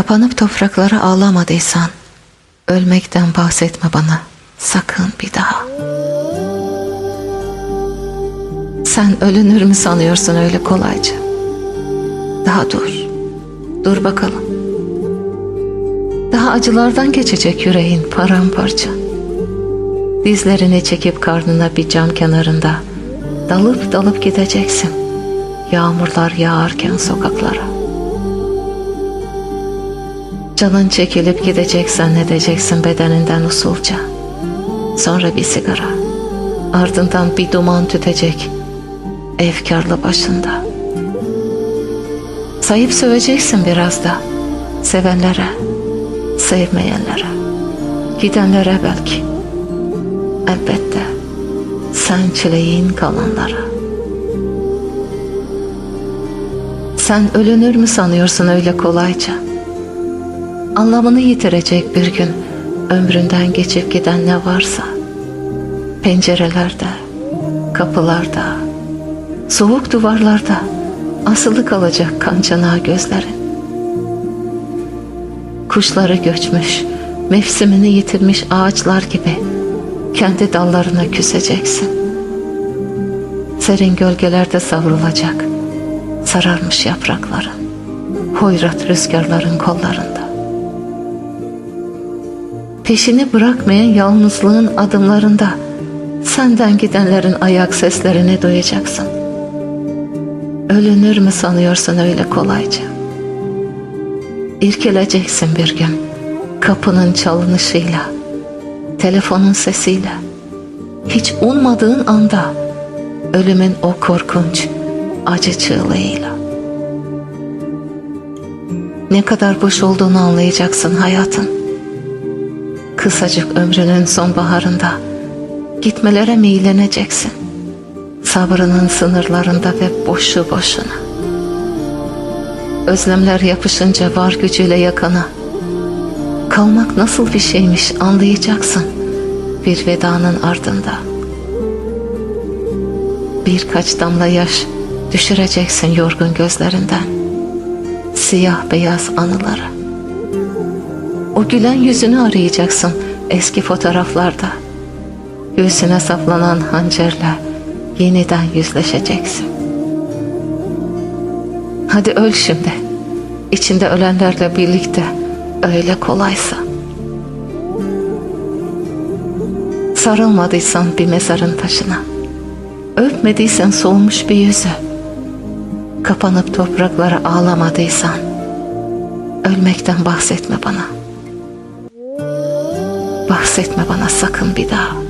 Kapanıp topraklara ağlamadıysan, ölmekten bahsetme bana sakın bir daha. Sen ölünür mü sanıyorsun öyle kolayca? Daha dur, dur bakalım. Daha acılardan geçecek yüreğin paramparça. Dizlerini çekip karnına bir cam kenarında dalıp dalıp gideceksin. Yağmurlar yağarken sokaklara. Canın çekilip gidecek zannedeceksin bedeninden usulca. Sonra bir sigara. Ardından bir duman tütecek. Efkarlı başında. Sayıp söveceksin biraz da. Sevenlere, sevmeyenlere, gidenlere belki. Elbette sen çileğin kalanlara. Sen ölünür mü sanıyorsun öyle kolayca? Anlamını yitirecek bir gün ömründen geçip giden ne varsa pencerelerde, kapılarda, soğuk duvarlarda asılı kalacak kan çanağı gözlerin. Kuşları göçmüş, mevsimini yitirmiş ağaçlar gibi kendi dallarına küseceksin. Serin gölgelerde savrulacak, sararmış yaprakların, hoyrat rüzgarların kollarında. Peşini bırakmayan yalnızlığın adımlarında senden gidenlerin ayak seslerini duyacaksın. Ölünür mü sanıyorsun öyle kolayca? İrkileceksin bir gün kapının çalınışıyla, telefonun sesiyle. Hiç ummadığın anda ölümün o korkunç acı çığlığıyla. Ne kadar boş olduğunu anlayacaksın hayatın. Kısacık ömrünün sonbaharında gitmelere meyleneceksin. Sabrının sınırlarında ve boşu boşuna. Özlemler yapışınca var gücüyle yakana. Kalmak nasıl bir şeymiş anlayacaksın bir vedanın ardında. Birkaç damla yaş düşüreceksin yorgun gözlerinden. Siyah beyaz anıları. O gülen yüzünü arayacaksın eski fotoğraflarda. Göğsüne saplanan hançerle yeniden yüzleşeceksin. Hadi öl şimdi. İçinde ölenlerle birlikte öyle kolaysa. Sarılmadıysan bir mezarın taşına. Öpmediysen soğumuş bir yüzü. Kapanıp topraklara ağlamadıysan ölmekten bahsetme bana. Bahsetme bana sakın bir daha.